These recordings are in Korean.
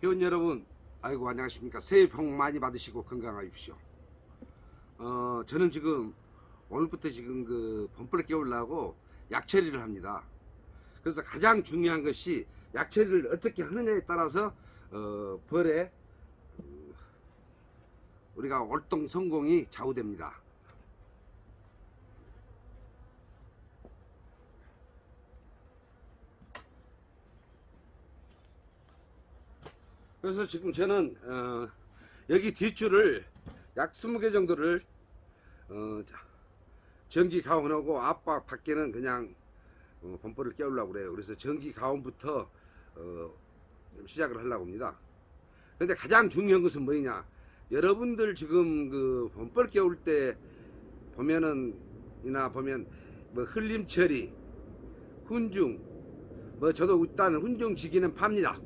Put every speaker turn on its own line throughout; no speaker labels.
회원 여러분, 아이고 안녕하십니까. 새해 복 많이 받으시고 건강하십시오. 어, 저는 지금 오늘부터 지금 그 범퍼를 깨우려고 약 처리를 합니다. 그래서 가장 중요한 것이 약 처리를 어떻게 하느냐에 따라서 어, 벌에 어, 우리가 월동 성공이 좌우됩니다. 그래서 지금 저는 어, 여기 뒷줄을 약 20개 정도를 어, 자, 전기 가온하고 앞바 밖에는 그냥 어, 범퍼를 깨우려고 그래요. 그래서 전기 가온부터 어, 좀 시작을 하려고 합니다. 근데 가장 중요한 것은 뭐냐? 여러분들 지금 그 범퍼를 깨울 때 보면은 이나 보면 뭐 흘림 처리, 훈중, 뭐 저도 일단 훈중 지기는 팝니다.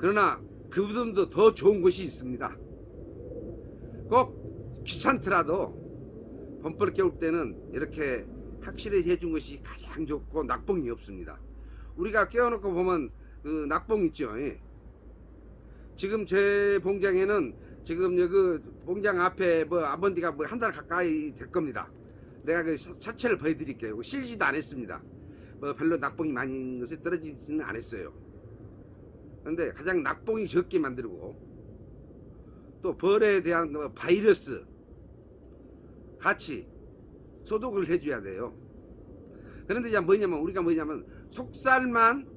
그러나 그보다도 더 좋은 것이 있습니다. 꼭 귀찮더라도 범퍼를 깨울 때는 이렇게 확실히 해준 것이 가장 좋고 낙봉이 없습니다. 우리가 깨워놓고 보면 그 낙봉 있죠. 예. 지금 제 봉장에는 지금 여기 봉장 앞에 뭐 아번디가 뭐 한 달 가까이 될 겁니다. 내가 그 사- 사체를 보여드릴게요. 실지도 안 했습니다. 뭐 별로 낙봉이 많이 것에 떨어지지는 않았어요. 그런데 가장 낙봉이 적게 만들고 또 벌에 대한 그 바이러스 같이 소독을 해줘야 돼요. 그런데 이제 뭐냐면 우리가 뭐냐면 속살만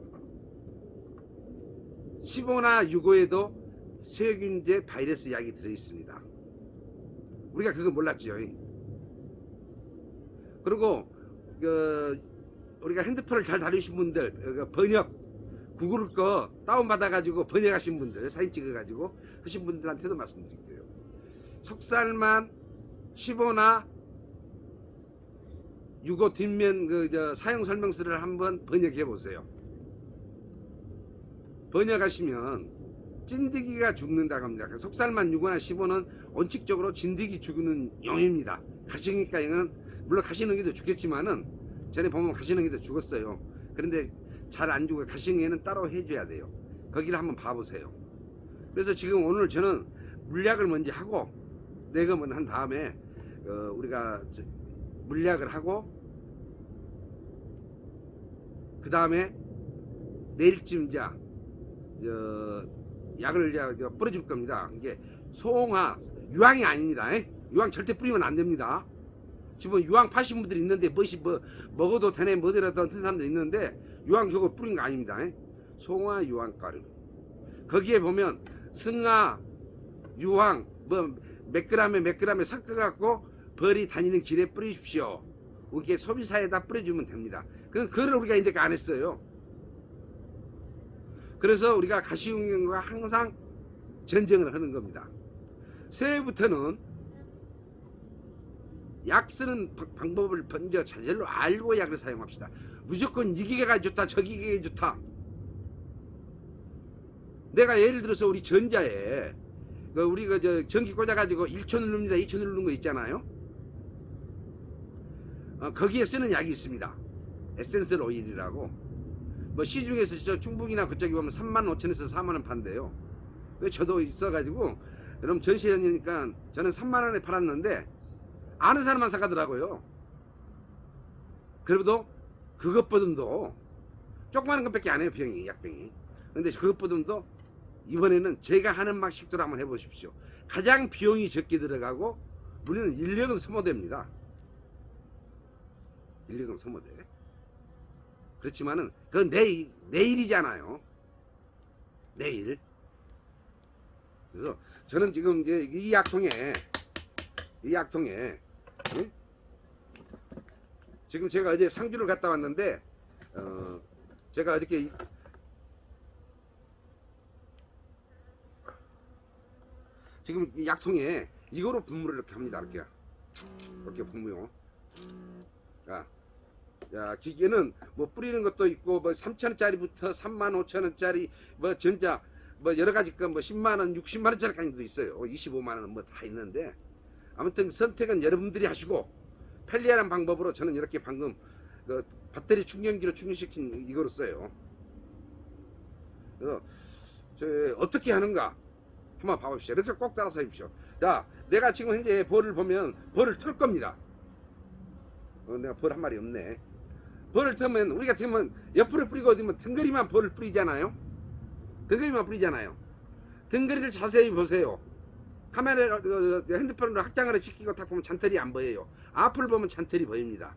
15나 6호에도 세균제 바이러스 약이 들어있습니다. 우리가 그거 몰랐죠. 그리고 그 우리가 핸드폰을 잘 다루신 분들 그 번역 구글 거 다운받아 가지고 번역하신 분들 사진 찍어 가지고 하신 분들한테도 말씀드릴게요. 속살만 15나 6호 뒷면 그저 사용 설명서를 한번 번역해 보세요. 번역하시면 찐득이가 죽는다고 합니다. 그 속살만 6호나 15는 원칙적으로 진드기 죽는 용입니다. 가시능기가는 물론 가시능기도 죽겠지만은 전에 보면 가시능기도 죽었어요. 그런데 잘안 죽어 가시능기는 따로 해줘야 돼요. 거기를 한번 봐보세요. 그래서 지금 오늘 저는 물약을 먼저 하고 내검은 한 다음에 어, 우리가 저- 물약을 하고 그 다음에 내일쯤 자 저, 약을 저, 저 뿌려줄 겁니다. 이게 소홍화 유황이 아닙니다. 에? 유황 절대 뿌리면 안 됩니다. 지금 유황 파신 분들이 있는데 뭐시 뭐 먹어도 되네 뭐더라도 하는 사람들 있는데 유황 저거 뿌린 거 아닙니다. 에? 송화 유황가루 거기에 보면 승화 유황 뭐몇 그램에 몇 그램에 섞어 갖고 벌이 다니는 길에 뿌리십시오. 이렇게 소비사에다 뿌려주면 됩니다. 그 그걸 우리가 인데안 했어요. 그래서 우리가 가시용과 항상 전쟁을 하는 겁니다. 새해부터는 약 쓰는 방- 방법을 먼저 제대로 알고 약을 사용합시다. 무조건 이 기계가 좋다, 저 기계가 좋다. 내가 예를 들어서 우리 전자에 그 우리 그저 전기 꽂아가지고 1초 누릅니다, 2초 누르는 거 있잖아요. 어, 거기에 쓰는 약이 있습니다. 에센셜 오일이라고. 뭐 시중에서 저 중국이나 그쪽에 보면 3만 5천에서 4만 원 판대요. 그 저도 있어가지고 여러분 전시회니까 저는 3만 원에 팔았는데 아는 사람만 사가더라고요. 그래도 그것보다도 조그마한 것밖에 안 해요 병이 약병이. 근데 그것보다도 이번에는 제가 하는 방식대로 한번 해보십시오. 가장 비용이 적게 들어가고 우리는 인력은 소모됩니다. 인력은 소모돼. 그렇지만은 그건 내일 내일이잖아요. 내일. 그래서 저는 지금 이제 이 약통에 이 약통에 응? 지금 제가 어제 상주를 갔다 왔는데 어 제가 이렇게 이- 지금 이 약통에 이거로 분무를 이렇게 합니다. 이렇게 이렇게 분무요. 자, 자 기계는 뭐 뿌리는 것도 있고 뭐 3천 원짜리부터 3만 5천 원짜리 뭐 전자 뭐 여러 가지 거뭐 10만 원, 60만 원짜리까지도 있어요. 25만 원 뭐 다 있는데 아무튼 선택은 여러분들이 하시고 편리한 방법으로 저는 이렇게 방금 그 배터리 충전기로 충전시킨 이거로 써요. 그래서 저, 어떻게 하는가 한번 봐봅시다. 이렇게 꼭 따라서 해보십시오. 자, 내가 지금 현재 벌을 보면 벌을 틀 겁니다. 어, 내가 벌 한 마리 없네. 벌을 틀면 우리가 틀면 옆으로 뿌리고 어디면 등거리만 벌을 뿌리잖아요. 등거리만 뿌리잖아요. 등거리를 자세히 보세요. 카메라 어, 어, 핸드폰으로 확장을 시키고 딱 보면 잔털이 안 보여요. 앞을 보면 잔털이 보입니다.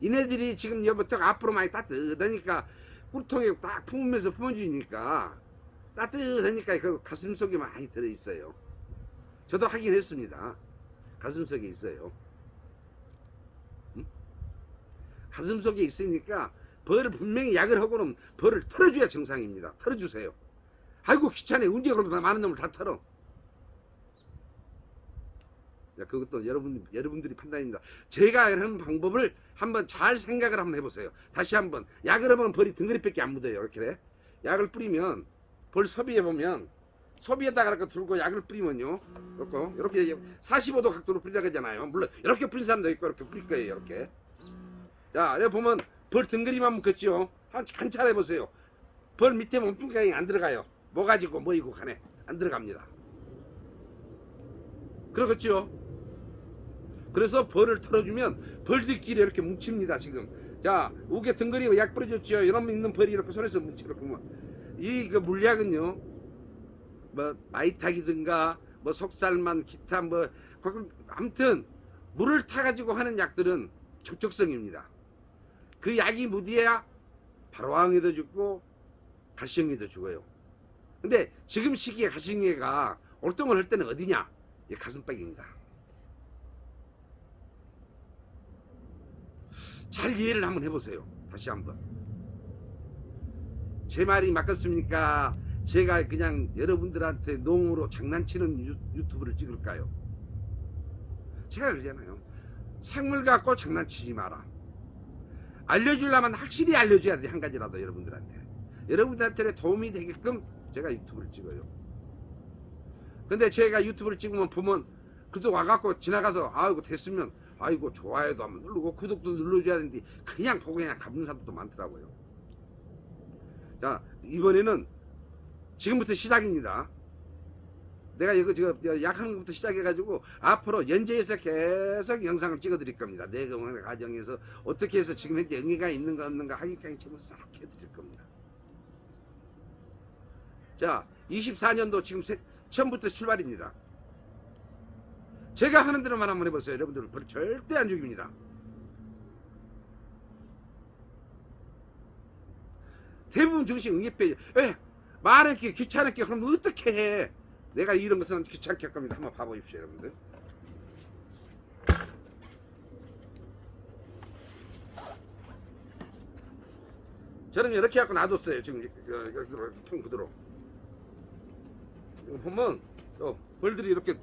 이네들이 지금 여부터 앞으로 많이 따뜻하니까 꿀통에 딱 품으면서 품어주니까 따뜻하니까 그 가슴 속에 많이 들어있어요. 저도 하긴 했습니다. 가슴 속에 있어요. 응? 가슴 속에 있으니까 벌을 분명히 약을 하고는 벌을 털어줘야 정상입니다. 털어주세요. 아이고 귀찮네. 언제 그럼 많은 놈을 다 털어. 야, 그것도 여러분, 여러분들이 판단입니다. 제가 하는 방법을 한번 잘 생각을 한번 해보세요. 다시 한번. 약을 하면 벌이 등거리밖에 안 묻어요. 이렇게. 약을 뿌리면, 벌 소비해보면, 소비에다가 이렇게 들고 약을 뿌리면요. 이렇게, 이렇게 45도 각도로 뿌리라고 하잖아요. 물론, 이렇게 뿌린 사람도 있고, 이렇게 뿌릴 거예요. 이렇게. 자, 여기 보면, 벌 등거리만 묶었죠. 한, 관찰 해보세요. 벌 밑에 몸뚱강이 안 들어가요. 뭐 가지고, 뭐이고 간에. 안 들어갑니다. 그렇겠죠? 그래서 벌을 털어주면 벌들끼리 이렇게 뭉칩니다 지금. 자 우게 등거리 약 뿌려줬죠 이런 있는 벌이 이렇게 손에서 이렇게 이그 물약은요 뭐 마이탁이든가 뭐 속살만 기타 뭐 아무튼 물을 타가지고 하는 약들은 적적성입니다. 그 약이 무디야 바로왕에도 죽고 가시형에도 죽어요. 근데 지금 시기에 가시형에가 올동을 할 때는 어디냐? 이 가슴팍입니다 잘 이해를 한번 해보세요. 다시 한번. 제 말이 맞겠습니까? 제가 그냥 여러분들한테 농으로 장난치는 유, 유튜브를 찍을까요? 제가 그러잖아요. 생물 갖고 장난치지 마라. 알려주려면 확실히 알려줘야 돼. 한 가지라도 여러분들한테. 여러분들한테 도움이 되게끔 제가 유튜브를 찍어요. 근데 제가 유튜브를 찍으면 보면 그도 와갖고 지나가서 아이고 됐으면 아이고 좋아요도 한번 누르고 구독도 눌러줘야 되는데 그냥 보고 그냥 가는 사람도 많더라고요. 자 이번에는 지금부터 시작입니다. 내가 이거 지금 약하는 것부터 시작해가지고 앞으로 연재해서 계속 영상을 찍어드릴 겁니다. 내 과정에서 어떻게 해서 지금 현재 의미가 있는가 없는가 하기까지 지금 싹 해드릴 겁니다. 자 24년도 지금 세, 처음부터 출발입니다. 제가 하는 대로만 한번 해보세요. 여러분들 벌 절대 안 죽입니다. 대부분 정신 응입해. 에 많게 귀찮게 그럼 어떻게 해? 내가 이런 것은 귀찮게 할 겁니다. 한번 봐보십시오, 여러분들. 저는 이렇게 갖고 놔뒀어요. 지금 통 그대로. 보면 어, 벌들이 이렇게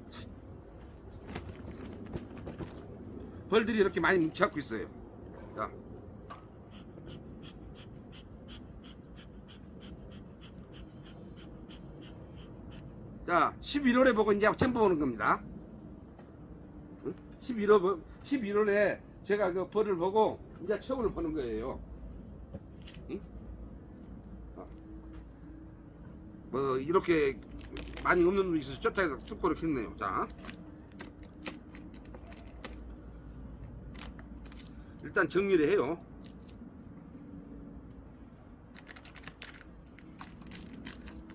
벌들이 이렇게 많이 뭉쳐갖고 있어요. 자. 자, 11월에 보고 이제 전부 보는 겁니다. 11월, 11월에 제가 그 벌을 보고 이제 처음을 보는 거예요. 응? 어. 뭐, 이렇게 많이 없는 놈이 있어서 쫓아서 뜯고 이렇게 했네요. 자. 일단 정리를 해요.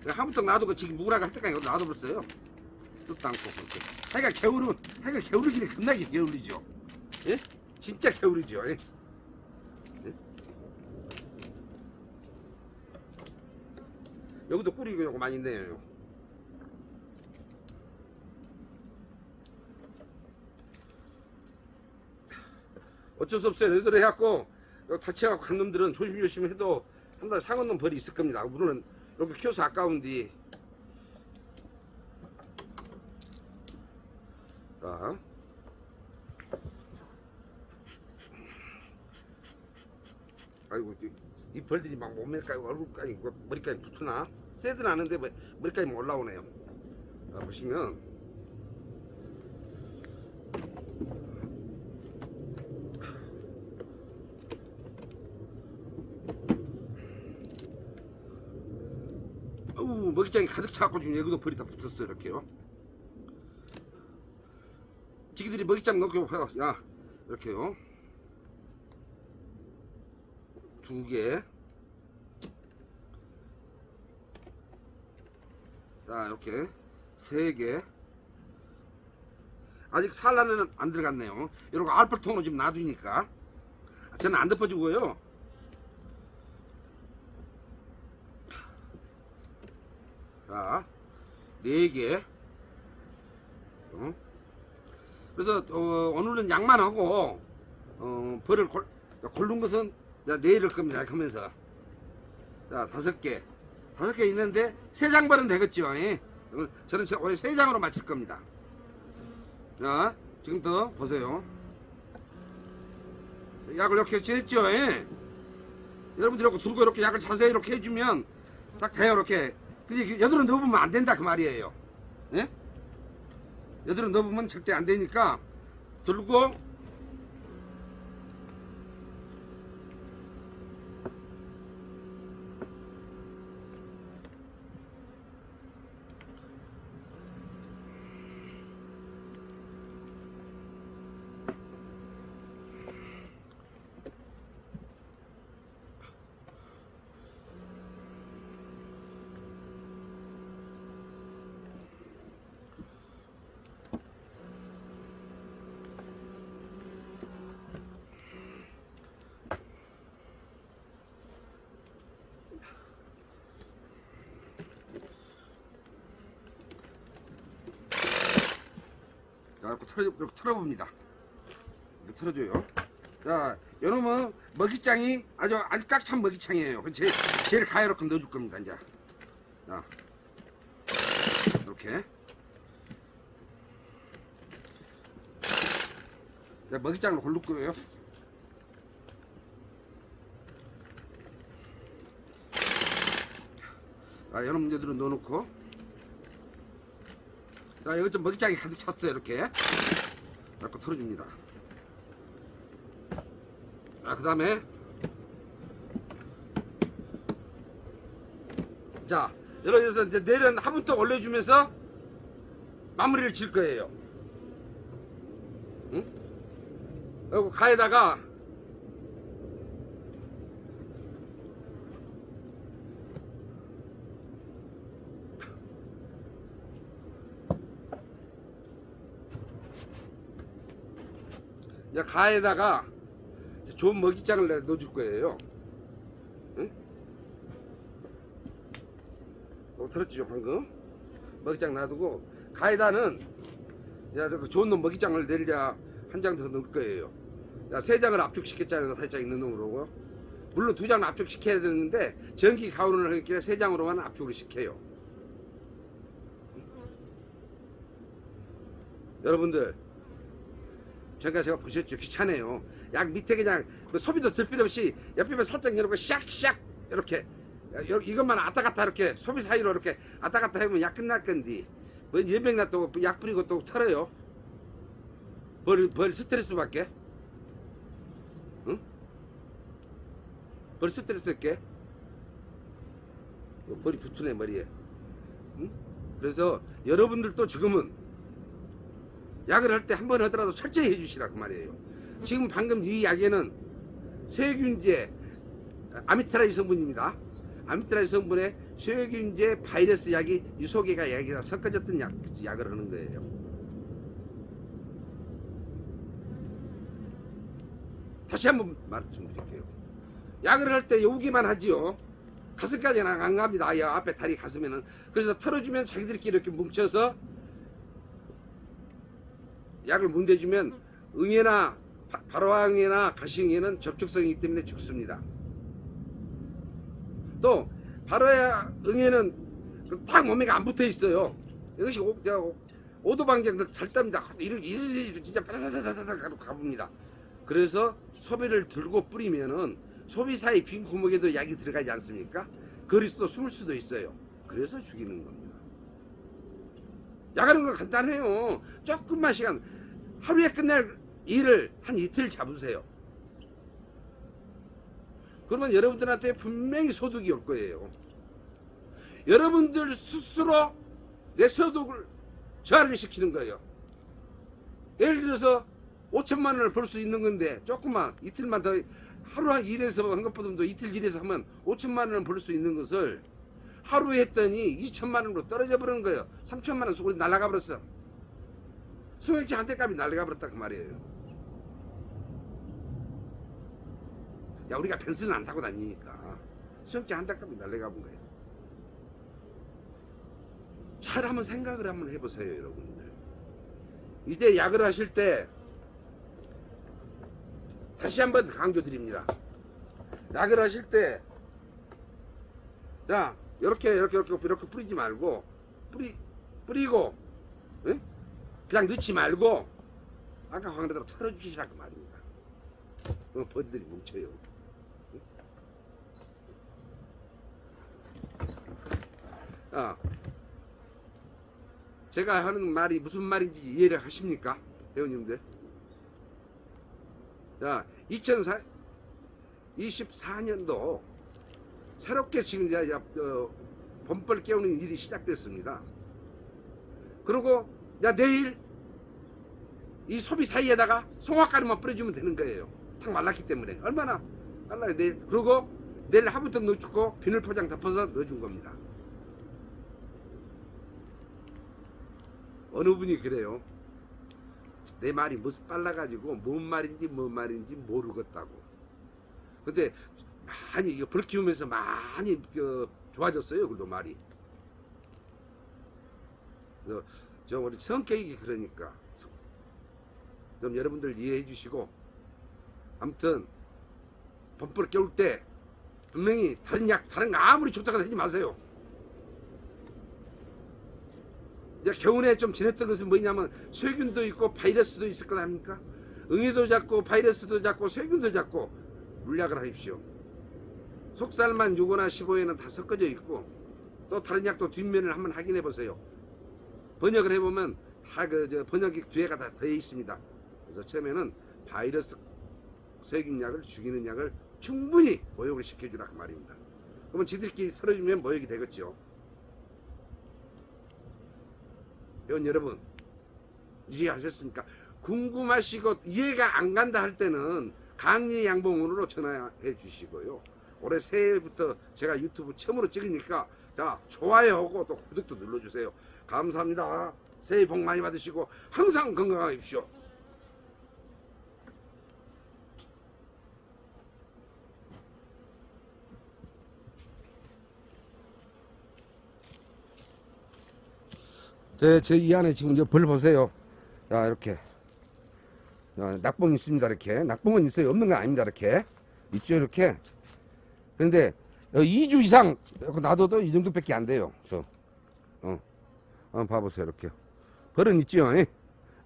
한부터 놔두고 지금 무라가 할 때까지 놔둬버렸어요. 뜻도 않고 그렇게. 하여가 겨울은 하여가 겨울이긴 겁나게 겨울이죠. 예? 진짜 겨울이죠. 예? 예? 여기도 꿀이고 요거 많이 있네요. 어쩔 수 없어요. 너희들 해갖고 다치해갖고 간 놈들은 조심조심 해도 한달 놈 벌이 있을 겁니다. 우리는 이렇게 키워서 아까운데. 자. 아이고 이- 이 벌들이 막 몸매까지 얼굴까지 뭐 머리까지 붙으나 않은데 뭐 머리까지 올라오네요. 자, 보시면 너무 먹이장이 가득 차갖고 지금 여기도 벌이 다 붙었어요 이렇게요. 지기들이 먹이장 넣고. 야 이렇게요. 두 개. 자 이렇게 세 개. 아직 산란에는 안 들어갔네요. 이러고 알파통으로 지금 놔두니까 저는 안 덮어주고요. 자, 네 개. 어? 그래서 어, 오늘은 양만 하고 어, 벌을 골, 고른 것은 내가 내일 할 겁니다. 하면서 자 다섯 개, 다섯 개 있는데 세 장 벌은 되겠죠. 예? 저는 세- 오늘 세 장으로 맞출 겁니다. 자, 지금부터 보세요. 약을 이렇게. 예? 여러분들 이렇게 들고 이렇게 약을 자세히 이렇게 해주면 딱 돼요. 이렇게. 근데 여드름 넣어보면 안 된다 그 말이에요. 예? 여드름 넣어보면 절대 안 되니까 들고 이렇게 털어봅니다. 이렇게 털어줘요. 자, 요놈은 먹이장이 아주 아주 깍찬 먹이창이에요. 그 제일, 제일 가열롭게 넣어줄 겁니다, 이제. 자, 이렇게. 자, 먹이장을 골로 끓여요. 자, 요놈 문제들은 넣어놓고. 자, 여기 좀 먹이장이 가득 찼어요, 이렇게. 이렇게 털어줍니다. 자, 그 다음에. 자, 여기서 이제 내일은 화분 또 올려주면서 마무리를 질 거예요. 응? 그리고 가에다가 가에다가 좋은 먹이장을 넣어줄 거예요. 응? 어, 들었죠 방금? 먹이장 놔두고 가에다는 야, 저 좋은 놈 먹이장을 내리자 한 장 더 넣을 거예요. 야, 세 장을 압축시켰잖아요. 살짝 있는 놈으로. 물론 두 장은 압축시켜야 되는데 전기 가온을 하기 세 장으로만 압축을 시켜요. 여러분들 제가 제가 보셨죠? 귀찮아요. 약 밑에 그냥 뭐 소비도 들 필요 없이 옆에만 살짝 열고 샥샥 이렇게 여- 이것만 왔다 갔다 이렇게 소비 사이로 이렇게 왔다 갔다 하면 약 끝날 건데 뭐 연병 놔또 약 뿌리고 또 털어요. 벌, 벌 스트레스 받게. 응? 벌 스트레스 받게. 벌이 붙으네 머리에. 응? 그래서 여러분들도 지금은 약을 할 때 한 번 하더라도 철저히 해주시라 그 말이에요. 지금 방금 이 약에는 세균제 아미트라지 성분입니다. 아미트라지 성분에 세균제 바이러스 약이 유소개가 약이랑 섞어졌던 약, 약을 하는 거예요. 다시 한번 말씀드릴게요. 약을 할 때 여기만 하지요. 가슴까지는 안 갑니다. 이 앞에 다리 가슴에는. 그래서 털어주면 자기들끼리 이렇게 뭉쳐서 약을 문대주면 응애나 바- 발화응애나 가시응애는 접촉성이기 때문에 죽습니다. 또 발화응애는 그탁 몸에가 안 붙어 있어요. 이것이 오도방정들 절답니다. 이렇게 이렇게 진짜 빠다다다다다 가봅니다. 그래서 소비를 들고 뿌리면은 소비 사이 빈 구멍에도 약이 들어가지 않습니까? 또 숨을 수도 있어요. 그래서 죽이는 겁니다. 건 간단해요. 조금만 시간 하루에 끝낼 일을 한 이틀 잡으세요. 그러면 여러분들한테 분명히 소득이 올 거예요. 여러분들 스스로 내 소득을 저하를 시키는 거예요. 예를 들어서 5천만 원을 벌 수 있는 건데 조금만 이틀만 더 하루 한 일해서 한 것보다도 이틀 일해서 하면 5천만 원을 벌 수 있는 것을 하루에 했더니 2천만 원으로 떨어져 버리는 거예요. 3천만 원 소리 날아가 버렸어. 수액지 한 대값이 날아가 버렸다 그 말이에요. 야 우리가 변수는 안 타고 다니니까 수액지 한 대값이 날아가 본 거예요. 잘 한번 생각을 한번 해보세요 여러분들. 이제 약을 하실 때 다시 한번 강조드립니다. 약을 하실 때, 자, 이렇게, 이렇게, 이렇게, 이렇게 뿌리지 말고, 뿌리, 뿌리고, 예? 그냥 넣지 말고, 아까 황대로 털어주시라고 말입니다. 어, 버리들이 뭉쳐요. 아, 제가 하는 말이 무슨 말인지 이해를 하십니까? 회원님들? 자, 2024년도 새롭게 지금 이제 어, 범벌 깨우는 일이 시작됐습니다. 그리고 야 내일 이 소비 사이에다가 송화가루만 뿌려주면 되는 거예요. 탁 말랐기 때문에 얼마나 말라요 내일. 그리고 내일 하부터 넣어주고 비닐 포장 덮어서 넣어준 겁니다. 어느 분이 그래요. 내 말이 무슨 빨라가지고 뭔 말인지 뭔 말인지 모르겠다고. 근데 많이 이거 벌 키우면서 많이 그 좋아졌어요. 그래도 말이. 저, 저 우리 성격이 그러니까 좀 여러분들 이해해 주시고 아무튼 범벌 깨울 때 분명히 다른 약 다른 거 아무리 좋다고 하지 마세요. 이제 겨울에 좀 지냈던 것은 뭐냐면 세균도 있고 바이러스도 있을 거 아닙니까? 응애도 잡고 바이러스도 잡고 세균도 잡고 물약을 하십시오. 속살만 6호나 15에는 다 섞어져 있고 또 다른 약도 뒷면을 한번 확인해 보세요. 번역을 해보면 다 그 번역이 뒤에가 다 되어 있습니다. 그래서 처음에는 바이러스 세균약을 죽이는 약을 충분히 모욕을 시켜주라 그 말입니다. 그러면 지들끼리 털어주면 모욕이 되겠죠. 회원 여러분 이해하셨습니까? 궁금하시고 이해가 안 간다 할 때는 강의 양봉으로 전화해 주시고요. 올해 새해부터 제가 유튜브 처음으로 찍으니까 자 좋아요하고 또 구독도 눌러주세요. 감사합니다. 새해 복 많이 받으시고 항상 건강하십시오. 제, 제 이 안에 지금 이제 벌 보세요. 자, 이렇게. 자, 낙봉 있습니다. 이렇게. 낙봉은 있어요. 없는 건 아닙니다. 이렇게. 있죠. 이렇게. 그런데 2주 이상 놔둬도 이 정도밖에 안 돼요. 저. 어. 한번 봐보세요. 이렇게. 벌은 있죠. 예?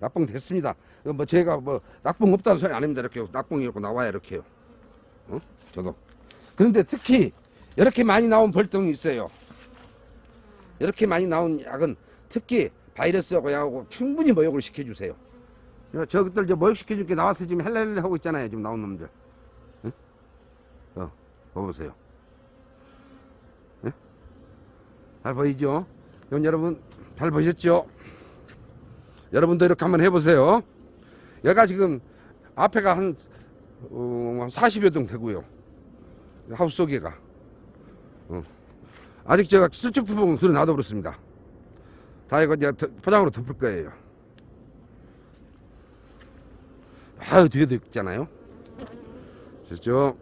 낙봉 됐습니다. 이거 뭐 제가 뭐 낙봉 없다는 소리 안 합니다. 이렇게 낙봉이 이렇게 나와요. 이렇게요. 어? 저도. 그런데 특히 이렇게 많이 나온 벌통이 있어요. 이렇게 많이 나온 약은 특히 바이러스하고 약하고 충분히 모욕을 시켜주세요. 저것들 저 모욕시켜줄 게 나와서 지금 헬렐레 하고 있잖아요. 지금 나온 놈들. 응? 어, 봐보세요. 응? 잘 보이죠? 여러분 잘 보셨죠? 여러분도 이렇게 한번 해보세요. 얘가 지금 앞에가 한, 어, 한 40여 동 되고요. 하우스 속에가. 어. 아직 제가 슬쩍부분 소리 나도 그렇습니다. 다 이거 더- 포장으로 덮을 거예요. 아유, 뒤에도 있잖아요. 됐죠?